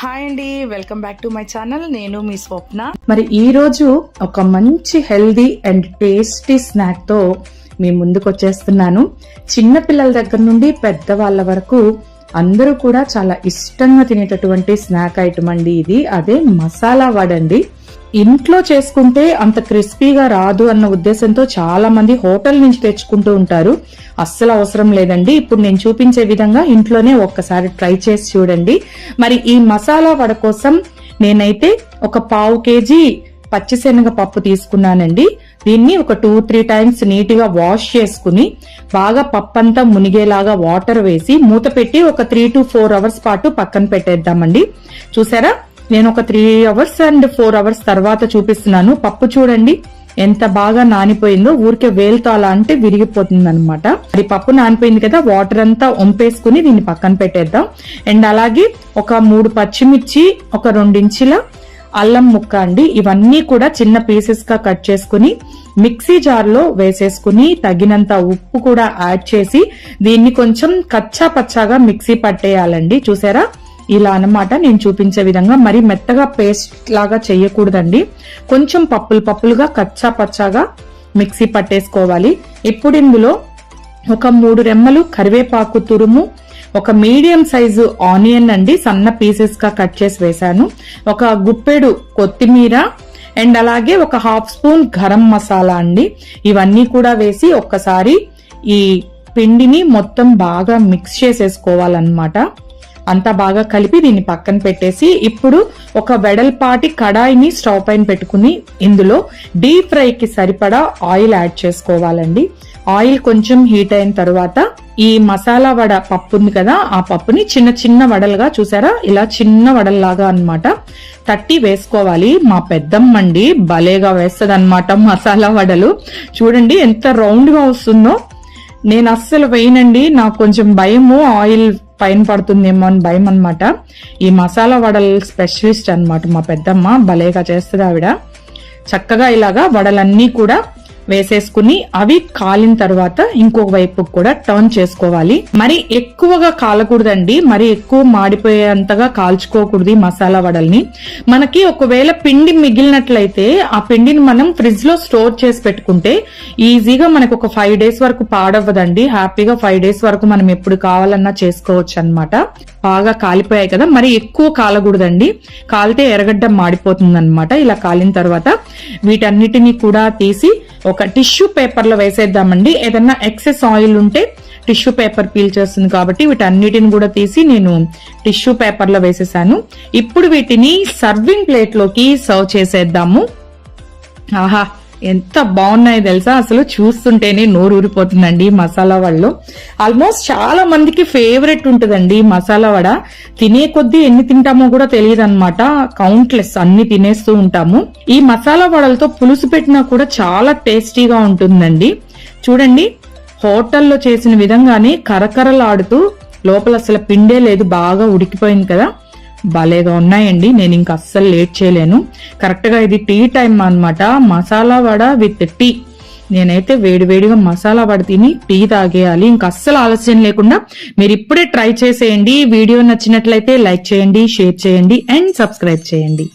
Hi అండి welcome back to my channel. నేను మీ స్వప్న. మరి ఈ రోజు ఒక మంచి హెల్దీ అండ్ టేస్టీ స్నాక్తో మీ ముందుకు వచ్చేస్తున్నాను. చిన్న పిల్లల దగ్గర నుండి పెద్దవాళ్ళ వరకు అందరూ కూడా చాలా ఇష్టంగా తినేటటువంటి స్నాక్ ఐటమ్ అండి ఇది. అదే మసాలా వడండి ఇంట్లో చేసుకుంటే అంత క్రిస్పీగా రాదు అన్న ఉద్దేశంతో చాలా మంది హోటల్ నుంచి తెచ్చుకుంటూ ఉంటారు. అస్సలు అవసరం లేదండి. ఇప్పుడు నేను చూపించే విధంగా ఇంట్లోనే ఒక్కసారి ట్రై చేసి చూడండి. మరి ఈ మసాలా వడ కోసం నేనైతే ఒక పావు కేజీ పచ్చిశనగ పప్పు తీసుకున్నానండి. దీన్ని ఒక టూ త్రీ టైమ్స్ నీట్గా వాష్ చేసుకుని బాగా పప్పంతా మునిగేలాగా వాటర్ వేసి మూత పెట్టి ఒక త్రీ టు ఫోర్ అవర్స్ పాటు పక్కన పెట్టేద్దామండి. చూసారా? నేను ఒక three hours and four hours తర్వాత చూపిస్తున్నాను. పప్పు చూడండి ఎంత బాగా నానిపోయిందో. ఊరికే వేలుతో అలా అంటే విరిగిపోతుంది అనమాట అది పప్పు నానిపోయింది కదా వాటర్ అంతా వంపేసుకుని దీన్ని పక్కన పెట్టేద్దాం. అండ్ అలాగే ఒక మూడు పచ్చిమిర్చి ఒక రెండించిల అల్లం ముక్క అండి. ఇవన్నీ కూడా చిన్న పీసెస్గా కట్ చేసుకుని మిక్సీ జార్లో వేసేసుకుని తగినంత ఉప్పు కూడా యాడ్ చేసి దీన్ని కొంచెం కచ్చా పచ్చాగా మిక్సీ పట్టేయాలండి. చూసారా? ఇలా అన్నమాట నేను చూపించే విధంగా. మరి మెత్తగా పేస్ట్ లాగా చేయకూడదండి. కొంచెం పప్పులు పప్పులుగా కచ్చా పచ్చాగా మిక్సీ పట్టేసుకోవాలి. ఇప్పుడు ఇందులో ఒక మూడు రెమ్మలు కరివేపాకు తురుము ఒక మీడియం సైజు ఆనియన్ అండి సన్న పీసెస్గా కట్ చేసి వేశాను. ఒక గుప్పెడు కొత్తిమీర అండ్ అలాగే ఒక హాఫ్ స్పూన్ గరం మసాలా అండి. ఇవన్నీ కూడా వేసి ఒక్కసారి ఈ పిండిని మొత్తం బాగా మిక్స్ చేసేసుకోవాలన్నమాట. అంతా బాగా కలిపి దీన్ని పక్కన పెట్టేసి ఇప్పుడు ఒక వెడల్పాటి కడాయిని స్టవ్ పైన పెట్టుకుని ఇందులో డీప్ ఫ్రైకి సరిపడా ఆయిల్ యాడ్ చేసుకోవాలండి. ఆయిల్ కొంచెం హీట్ అయిన తర్వాత ఈ మసాలా వడ పప్పు ఉంది కదా ఆ పప్పుని చిన్న చిన్న వడలుగా చూసారా? ఇలా చిన్న వడల్లాగా అన్నమాట. తట్టి వేసుకోవాలి. మా పెద్దమ్మండి భలేగా వేస్తుంది అనమాట మసాలా వడలు. చూడండి ఎంత రౌండ్గా వస్తుందో. నేను అస్సలు వేయనండి. నాకు కొంచెం భయము. ఆయిల్ పైన పడుతుందేమో అని భయం అనమాట ఈ మసాలా వడలు స్పెషలిస్ట్ అనమాట మా పెద్దమ్మ భలేగా చేస్తుంది ఆవిడ. చక్కగా ఇలాగా వడలన్నీ కూడా వేసేసుకుని అవి కాలిన తర్వాత ఇంకొక వైపు కూడా టర్న్ చేసుకోవాలి. మరి ఎక్కువగా కాలకూడదండి. మరి ఎక్కువ మాడిపోయేంతగా కాల్చుకోకూడదు మసాలా వడల్ని. మనకి ఒకవేళ పిండి మిగిలినట్లయితే ఆ పిండిని మనం ఫ్రిడ్జ్లో స్టోర్ చేసి పెట్టుకుంటే ఈజీగా మనకు ఒక ఫైవ్ డేస్ వరకు పాడవ్వదండి. హ్యాపీగా ఫైవ్ డేస్ వరకు మనం ఎప్పుడు కావాలన్నా చేసుకోవచ్చు అనమాట బాగా కాలిపోయాయి కదా. మరి ఎక్కువ కాలకూడదండి. కాలితే ఎరగడ్డం మాడిపోతుంది అనమాట ఇలా కాలిన తర్వాత వీటన్నిటిని కూడా తీసి ఒక టిష్యూ పేపర్లో వేసేద్దామండి. ఏదన్నా ఎక్సెస్ ఆయిల్ ఉంటే టిష్యూ పేపర్ పీల్ చేస్తుంది కాబట్టి వీటన్నిటిని కూడా తీసి నేను టిష్యూ పేపర్లో వేసేసాను. ఇప్పుడు వీటిని సర్వింగ్ ప్లేట్లోకి సర్వ్ చేసేద్దాము. ఆహా! ఎంత బాగున్నాయో తెలుసా? అసలు చూస్తుంటేనే నోరు ఊరిపోతుందండి మసాలా వడలు. ఆల్మోస్ట్ చాలా మందికి ఫేవరెట్ ఉంటుందండి మసాలా వడ. తినే కొద్దీ ఎన్ని తింటామో కూడా తెలియదు అనమాట కౌంట్లెస్ అన్ని తినేస్తూ ఉంటాము. ఈ మసాలా వడలతో పులుసు పెట్టినా కూడా చాలా టేస్టీగా ఉంటుందండి. చూడండి హోటల్లో చేసిన విధంగానే కరకరలాడుతూ లోపల అసలు పిండే లేదు బాగా ఉడికిపోయింది కదా. భలేగా ఉన్నాయండి. నేను ఇంకా అస్సలు లేట్ చేయలేను. కరెక్ట్గా ఇది టీ టైం అన్నమాట. మసాలా వడ విత్ టీ నేనైతే వేడివేడిగా మసాలా వడ తిని టీ తాగేయాలి. ఇంకా అస్సలు ఆలస్యం లేకుండా మీరు ఇప్పుడే ట్రై చేసేయండి. వీడియో నచ్చినట్లయితే లైక్ చేయండి షేర్ చేయండి అండ్ సబ్స్క్రైబ్ చేయండి.